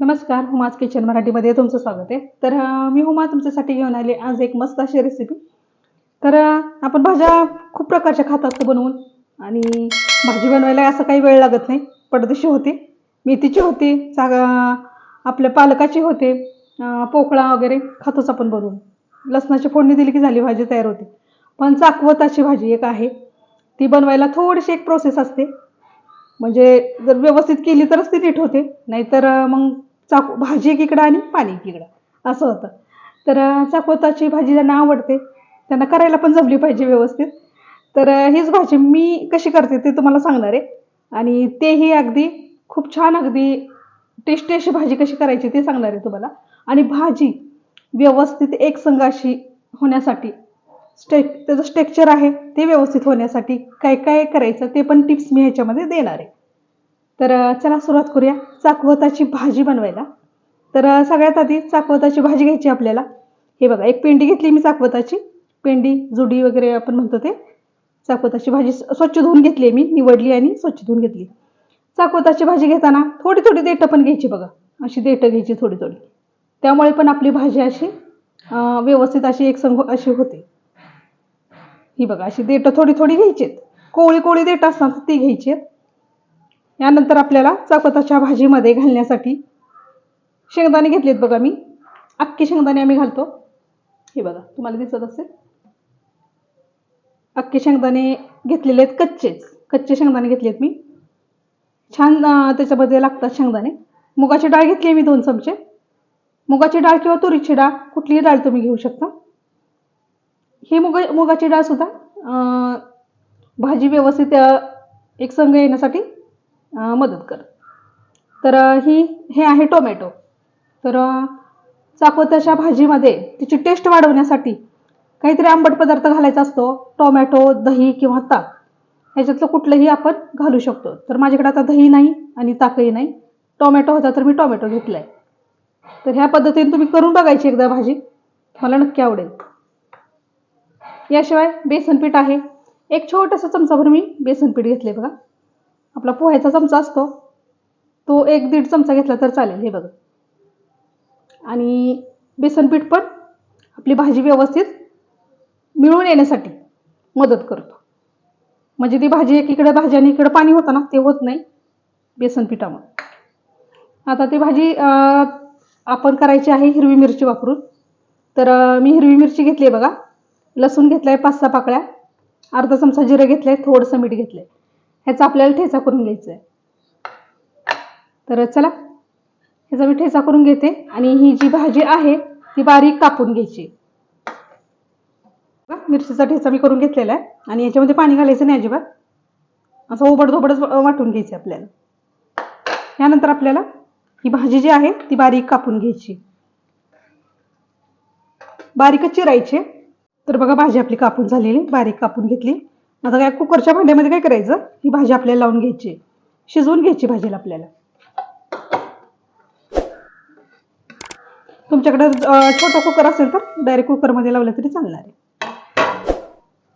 नमस्कार हुमाज किचन मराठीमध्ये तुमचं स्वागत आहे. तर मी हुमा तुमच्यासाठी घेऊन आले आज एक मस्त अशी रेसिपी तर आपण भाज्या खूप प्रकारच्या खात असतो बनवून. आणि भाजी बनवायला असं काही वेळ लागत नाही. पडदेशी होते मेथीची होते चा आपल्या पालकाची होते पोकळा वगैरे खातोच आपण बनवून. लसणाची फोडणी दिली की झाली भाजी तयार होते. पण चाकवताची भाजी एक आहे. ती बनवायला थोडीशी एक प्रोसेस असते. म्हणजे जर व्यवस्थित केली तरच ती नीट होते. नाहीतर मग चाकू भाजी एकीकडं आणि पाणी एकीकडं. असं होतं. तर चाकोताची चाकवताची भाजी ज्यांना आवडते. त्यांना करायला पण जमली पाहिजे व्यवस्थित. तर हीच भाजी मी कशी करते ते तुम्हाला सांगणार आहे. आणि तेही अगदी खूप छान अगदी टेस्टी अशी भाजी कशी करायची ते सांगणार आहे तुम्हाला. आणि भाजी व्यवस्थित एकसंघ अशी होण्यासाठी स्टेक त्याचं स्ट्रक्चर आहे ते व्यवस्थित होण्यासाठी काय काय करायचं ते पण टिप्स मी ह्याच्यामध्ये देणार आहे. तर चला सुरुवात करूया. चाकवताची भाजी बनवायला. तर सगळ्यात आधी चाकवताची भाजी घ्यायची आपल्याला. हे बघा एक पेंडी घेतली मी चाकवताची. पेंडी जुडी वगैरे आपण म्हणतो ते. चाकवताची भाजी स्वच्छ धुवून घेतली मी निवडली आणि स्वच्छ धुवून घेतली. चाकवताची भाजी घेताना थोडी थोडी देठं पण घ्यायची बघा. अशी देठं घ्यायची थोडी थोडी. त्यामुळे पण आपली भाजी अशी व्यवस्थित अशी एकसंघ अशी होते. ही बघा अशी देठं थोडी थोडी घ्यायची कोळी कोळी देठं असतात ती घ्यायची यानंतर आपल्याला चपताच्या भाजीमध्ये घालण्यासाठी शेंगदाणे घेतलेत बघा मी. अख्खे शेंगदाणे आम्ही घालतो. हे बघा तुम्हाला दिसत असेल? अख्खे शेंगदाणे घेतलेले आहेत कच्चेच. कच्चे शेंगदाणे घेतलेत मी. छान त्याच्यामध्ये लागतात शेंगदाणे. मुगाची डाळ घेतली मी दोन चमचे. मुगाची डाळ किंवा तुरीची डाळ कुठलीही डाळ तुम्ही घेऊ शकता. ही मुग मुगाची डाळ सुद्धा भाजी व्यवस्थित एक संघ येण्यासाठी मदत कर. तर ही हे आहे टोमॅटो. तर अं, अशा भाजीमध्ये तिची टेस्ट वाढवण्यासाठी काहीतरी आंबट पदार्थ घालायचा असतो. टोमॅटो दही किंवा ताक. ह्याच्यातलं कुठलंही आपण घालू शकतो. तर माझ्याकडे आता दही नाही आणि ताकही नाही. टोमॅटो होता तर मी टोमॅटो घेतला आहे तर ह्या पद्धतीने तुम्ही करून बघायची एकदा भाजी. मला नक्की आवडेल. याशिवाय बेसन पीठ आहे. एक छोटासा चमचाभर मी बेसन पीठ घेतले बघा. आपला पोह्याचा चमचा असतो. तो एक दीड चमचा घेतला तर चालेल हे बघा. आणि बेसन पीठ पण आपली भाजी व्यवस्थित मिळून येण्यासाठी मदत करतो. म्हणजे ती भाजी एकीकडे भाजी आणि इकडं पाणी होतं ना ते होत नाही बेसन पिठामुळे. आता ती भाजी आपण करायची आहे हिरवी मिरची वापरून. तर मी हिरवी मिरची घेतली आहे बघा. लसूण घेतला आहे पाच सहा पाकळ्या. अर्धा चमचा जिरं घेतलं आहे थोडंसं मीठ घेतलं आहे ह्याचा आपल्याला ठेचा करून घ्यायचा आहे तर चला ह्याचा मी ठेचा करून घेते आणि ही जी भाजी आहे ती बारीक कापून घ्यायची. मिरचीचा ठेचा मी करून घेतलेला आहे आणि याच्यामध्ये पाणी घालायचं नाही अजिबात. असं ओबडधोबडच वाटून घ्यायचं आपल्याला. यानंतर आपल्याला ही भाजी जी आहे ती बारीक कापून घ्यायची. बारीकच चिरायची. तर बघा भाजी आपली कापून झालेली बारीक कापून घेतली. आता काय कुकरच्या भांड्यामध्ये काय करायचं? ही भाजी आपल्याला लावून घ्यायची. शिजवून घ्यायची भाजीला आपल्याला. तुमच्याकडे छोटा कुकर असेल तर डायरेक्ट कुकरमध्ये लावलं तरी चालणार आहे.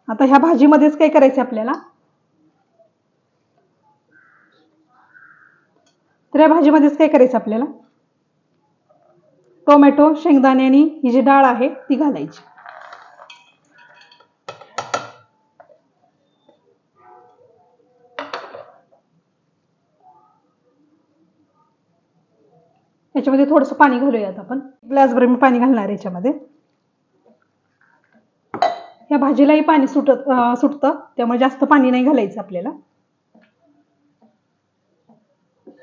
आता ह्या भाजीमध्येच काय करायचं आपल्याला? तर या भाजीमध्येच काय करायचं आपल्याला? टोमॅटो शेंगदाणे आणि ही जी डाळ आहे ती घालायची. याच्यामध्ये थोडंसं पाणी घालूयात आपण. ग्लासभर मी पाणी घालणार याच्यामध्ये. या भाजीलाही पाणी सुटत सुटतं. त्यामुळे जास्त पाणी नाही घालायचं आपल्याला.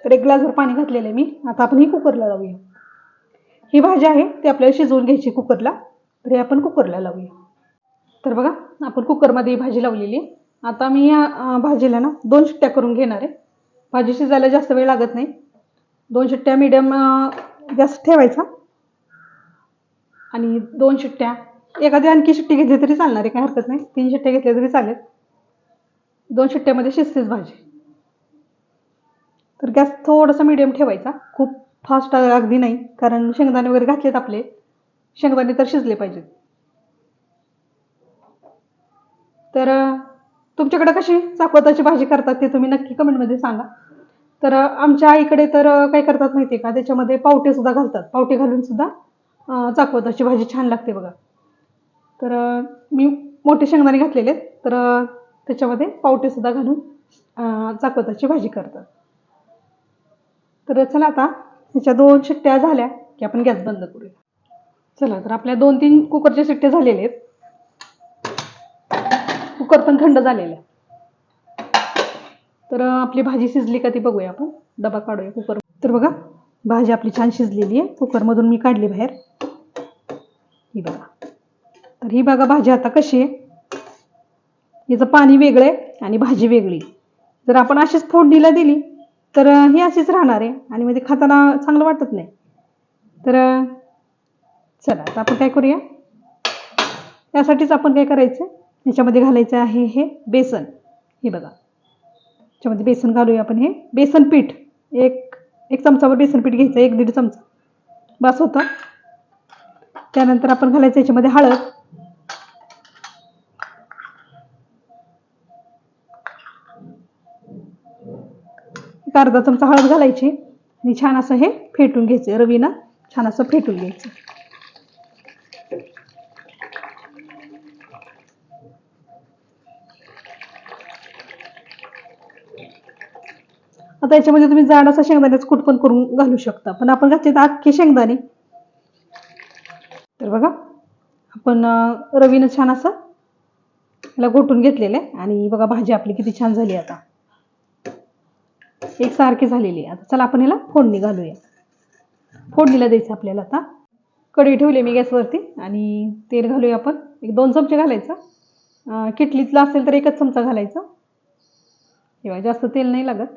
तर एक ग्लासभर पाणी घातलेलं आहे मी. आता आपण ही कुकरला लावूया. ही भाजी आहे ती आपल्याला शिजवून घ्यायची कुकरला. तर हे आपण कुकरला लावूया. तर बघा आपण कुकरमध्ये ही भाजी लावलेली आहे. आता मी या भाजीला ना दोन शिट्ट्या करून घेणार आहे. भाजी शिजायला जास्त वेळ लागत नाही. दोन शिट्ट्या मिडियम गॅस ठेवायचा. आणि दोन शिट्ट्या. एखादी आणखी शिट्टी घेतली तरी चालणार आहे काही हरकत नाही. तीन शिट्ट्या घेतल्या तरी चालेल. दोन शिट्ट्यामध्ये शिजतेच भाजी. तर गॅस थोडासा मिडियम ठेवायचा. खूप फास्ट अगदी नाही कारण शेंगदाणे वगैरे घातलेत आपले. शेंगदाणे तर शिजले पाहिजेत. तर तुमच्याकडे कशी चाकवताची भाजी करतात ते तुम्ही नक्की कमेंटमध्ये सांगा. तर आमच्या आईकडे तर काय करतात माहिती आहे का? त्याच्यामध्ये पावटे सुद्धा घालतात. पावटे घालून सुद्धा चाकवत अशी भाजी छान लागते बघा. तर मी मोठे शेंगदाणे घातलेले आहेत. तर त्याच्यामध्ये पावटे सुद्धा घालून चाकवताची भाजी करतात. तर चला आता ह्याच्या दोन शिट्ट्या झाल्या की आपण गॅस बंद करूया. चला तर आपल्या दोन तीन कुकरच्या शिट्ट्या झालेल्या आहेत. कुकर पण थंड झालेला आहे. तर आपली भाजी शिजली का ती बघूया आपण. डबा काढूया कुकर तर बघा भाजी आपली छान शिजलेली आहे. कुकरमधून मी काढली बाहेर. ही बघा. तर ही बघा भाजी आता कशी आहे. याचं पाणी वेगळं आहे आणि भाजी वेगळी. जर आपण अशीच फोडणीला दिली तर ही अशीच राहणार आहे. आणि म्हणजे खाताना चांगलं वाटत नाही. तर चला आता आपण काय करूया? त्यासाठीच आपण काय करायचं? ह्याच्यामध्ये घालायचं आहे हे बेसन. हे बघा. याच्यामध्ये बेसन घालूया आपण हे. बेसन पीठ. एक एक चमचावर बेसन पीठ घ्यायचं एक दीड चमचा. बस होतं. त्यानंतर आपण घालायचं याच्यामध्ये हळद. एक अर्धा चमचा हळद घालायची. आणि छान असं हे फेटून घ्यायचं रवीनं छान असं फेटून घ्यायचं. आता याच्यामध्ये तुम्ही जाड असा शेंगदाण्याचं कूट पण करून घालू शकता. पण आपण घातले तर अख्खे शेंगदाणे. तर बघा आपण रवीनं छान असं याला घोटून घेतलेलं आहे. आणि बघा भाजी आपली किती छान झाली आता. एक सारखी झालेली आहे. आता चला आपण याला फोडणी घालूया. फोडणीला द्यायचं आपल्याला आता. कढई ठेवली मी गॅसवरती. आणि तेल घालूया आपण. एक दोन चमचे घालायचं. किटलीतलं असेल तर एकच चमचा घालायचा. किंवा जास्त तेल नाही लागत.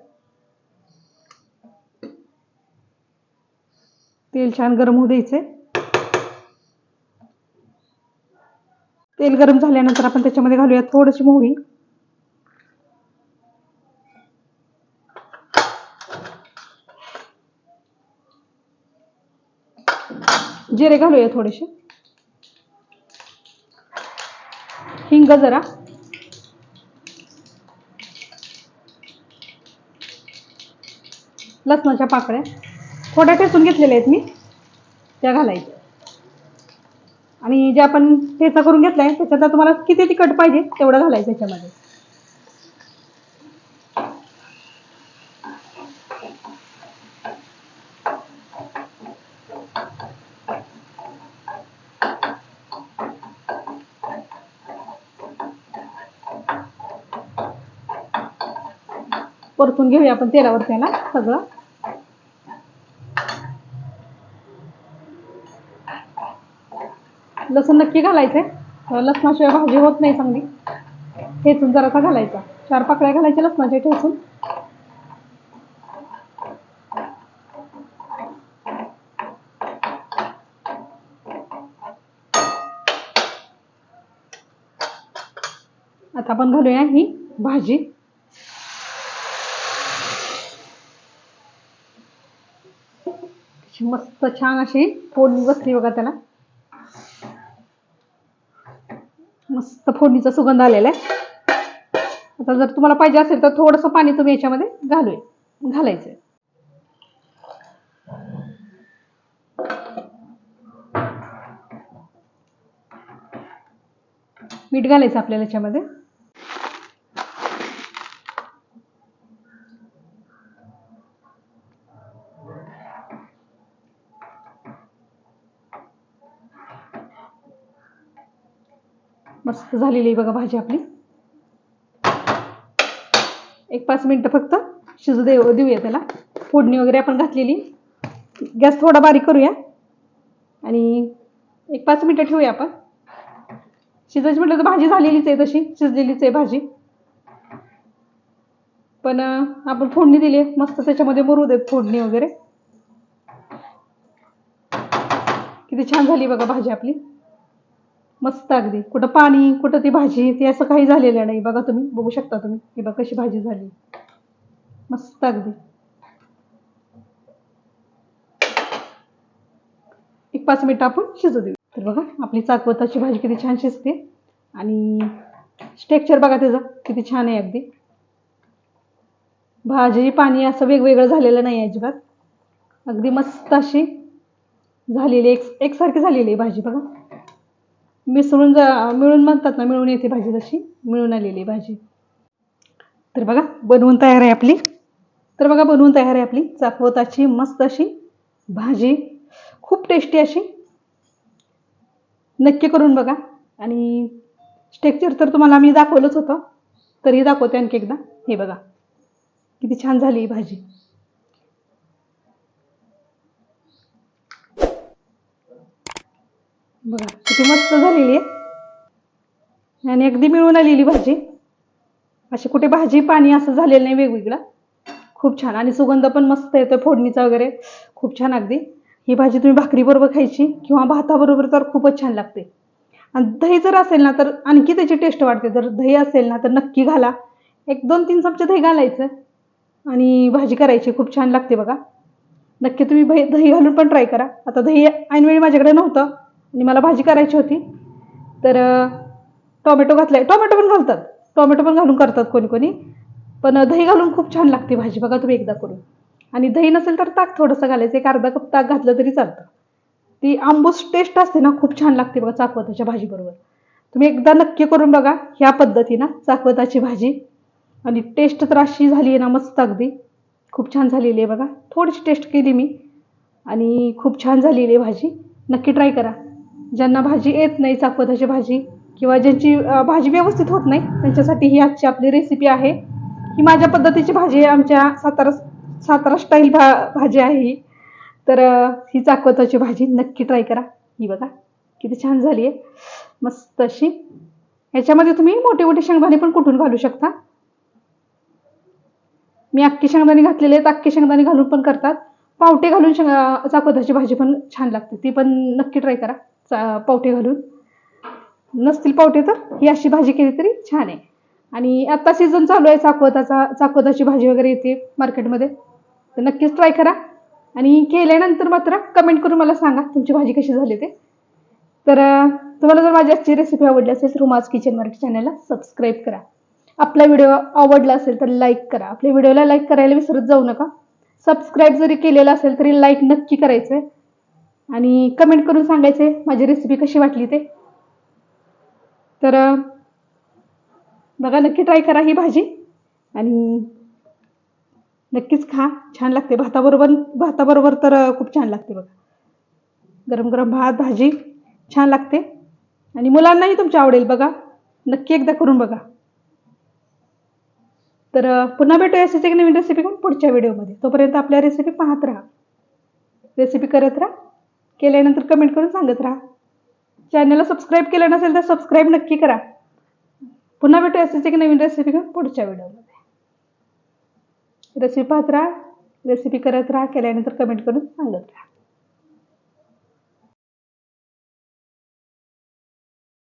तेल छान गरम होऊ द्यायचंय. तेल गरम झाल्यानंतर आपण त्याच्यामध्ये घालूया थोडीशी मोहरी. जिरे घालूया थोडेसे. हिंग जरा. लसणाच्या पाकळ्या. थोड्या ठेचून घेतलेल्या आहेत मी. त्या घालायच्या. आणि जे आपण ठेचा करून घेतलाय त्याच्यात तुम्हाला किती तिखट पाहिजे तेवढं घालायचं त्याच्यामध्ये परतून घेऊया आपण तेलावर त्याला सगळं. लसूण नक्की घालायचंय आहे लसणाशिवाय भाजी होत नाही चांगली. ठेचून जरासा घालायचा. चार पाकळ्या घालायच्या लसणाच्या ठेचून. आता आपण घालूया ही भाजी. मस्त छान अशी फोडणी बसली बघा त्याला. मस्त फोडणीचा सुगंध आलेला आहे. आता जर तुम्हाला पाहिजे असेल तर थोडंसं पाणी तुम्ही याच्यामध्ये घालू घालायचं मीठ घालायचं आपल्याला याच्यामध्ये. मस्त झालेली आहे बघा भाजी आपली. एक पाच मिनटं फक्त शिजू दे देऊया त्याला. फोडणी वगैरे आपण घातलेली. गॅस थोडा बारीक करूया. आणि एक पाच मिनटं ठेवूया आपण. शिजायची म्हटलं तर भाजी झालेलीच आहे तशी. शिजलेलीच आहे भाजी. पण आपण फोडणी दिली आहे. मस्त त्याच्यामध्ये मुरू देत फोडणी वगैरे. किती छान झाली बघा भाजी आपली. मस्त अगदी. कुठं पाणी कुठं ती भाजी ते असं काही झालेलं नाही. बघा तुम्ही बघू शकता तुम्ही. ही बघा कशी भाजी झाली. मस्त अगदी. एक पाच मिनिट आपण शिजू देऊ. तर बघा आपली चाकवताची भाजी किती छान शिजते. आणि स्टेक्चर बघा त्याचं किती छान आहे अगदी. भाजी पाणी असं वेगवेगळं झालेलं नाही अजिबात. अगदी मस्त अशी झालेली एक एकसारखी झालेली आहे भाजी बघा. मिसळून जा मिळून म्हणतात ना मिळून येते भाजी तशी मिळून आलेली भाजी. तर बघा बनवून तयार आहे आपली. तर बघा बनवून तयार आहे आपली. चाकवताची मस्त अशी भाजी. खूप टेस्टी अशी. नक्की करून बघा. आणि स्टेक्चर तर तुम्हाला मी दाखवलंच होतं. तरी दाखवते आणखी एकदा. हे बघा. किती छान झाली ही भाजी. बघा किती मस्त झालेली आहे. आणि अगदी मिळून आलेली भाजी. अशी कुठे भाजी पाणी असं झालेलं नाही वेगवेगळं. खूप छान. आणि सुगंध पण मस्त येतो फोडणीचा वगैरे. खूप छान अगदी. ही भाजी तुम्ही भाकरीबरोबर खायची किंवा भाताबरोबर तर खूपच छान लागते. आणि दही जर असेल ना तर आणखी त्याची टेस्ट वाढते. जर दही असेल ना तर नक्की घाला. एक दोन तीन चमचे दही घालायचं. आणि भाजी करायची खूप छान लागते बघा. नक्की तुम्ही भई दही घालून पण ट्राय करा. आता दही ऐनवेळी माझ्याकडे नव्हतं. आणि मला भाजी करायची होती. तर टोमॅटो घातलाय टोमॅटो पण घालतात. टोमॅटो पण घालून करतात कोणी कोणी. पण दही घालून खूप छान लागते भाजी. बघा तुम्ही एकदा करून. आणि दही नसेल तर ताक थोडंसं घालायचं. एक अर्धा कप ताक घातलं तरी चालतं. ती आंबूस टेस्ट असते ना खूप छान लागते बघा चाकवताच्या भाजीबरोबर. तुम्ही एकदा नक्की करून बघा ह्या पद्धतीनं चाकवताची भाजी. आणि टेस्ट तर अशी झाली आहे ना मस्त अगदी. खूप छान झालेली आहे बघा. थोडीशी टेस्ट केली मी. आणि खूप छान झालेली आहे भाजी. नक्की ट्राय करा. ज्यांना भाजी येत नाही चाकवताची भाजी किंवा ज्यांची भाजी व्यवस्थित होत नाही त्यांच्यासाठी ही आजची आपली रेसिपी आहे. ही माझ्या पद्धतीची भाजी आहे आमच्या सातारा सातारा स्टाईल भा भाजी आहे ही. तर ही चाकवताची भाजी नक्की ट्राय करा. ही बघा किती छान झाली आहे. मस्त अशी. ह्याच्यामध्ये तुम्ही मोठे मोठे शेंगदाणे पण कुठून घालू शकता. मी अख्खी शेंगदाणे घातलेले आहेत अख्खे शेंगदाणे घालून पण करतात. पावटे घालून शेंग चाकवताची भाजी पण छान लागते ती पण नक्की ट्राय करा. चा पावटे घालून. नसतील पावटे तर? ही अशी भाजी केली तरी छान आहे. आणि आत्ता सीझन चालू आहे चाकवताचा चाकवताची भाजी वगैरे येते मार्केटमध्ये तर नक्कीच ट्राय करा. आणि केल्यानंतर मात्र कमेंट करून मला सांगा तुमची भाजी कशी झाली ते. तर तुम्हाला जर माझी आजची रेसिपी आवडली असेल तर रुमाज किचन मराठी चॅनलला सबस्क्राईब करा. आपला व्हिडिओ आवडला असेल तर लाईक करा. आपल्या व्हिडिओला लाईक करायला विसरत जाऊ नका. सबस्क्राईब जरी केलेलं असेल तरी लाईक नक्की करायचं आहे आणि कमेंट करून सांगायचे माझी रेसिपी कशी वाटली ते. तर बघा नक्की ट्राय करा ही भाजी. आणि नक्कीच खा छान लागते. भाताबरोबर भाताबरोबर तर खूप छान लागते बघा. गरम गरम भात भाजी छान लागते. आणि मुलांनाही तुमच्या आवडेल बघा. नक्की एकदा करून बघा. तर पुन्हा भेटूया अशीच एक नवीन रेसिपी घेऊन पुढच्या व्हिडिओमध्ये तोपर्यंत आपल्या रेसिपी पाहत राहा. रेसिपी करत राहा. केल्यानंतर कमेंट करून सांगत राहा. चॅनलला सबस्क्राईब केलं नसेल तर सबस्क्राईब नक्की करा. पुन्हा भेटू असेच एक नवीन रेसिपी घेऊन पुढच्या व्हिडिओमध्ये. रेसिपी पाहत राहा रेसिपी करत राहा केल्यानंतर कमेंट करून सांगत राहा.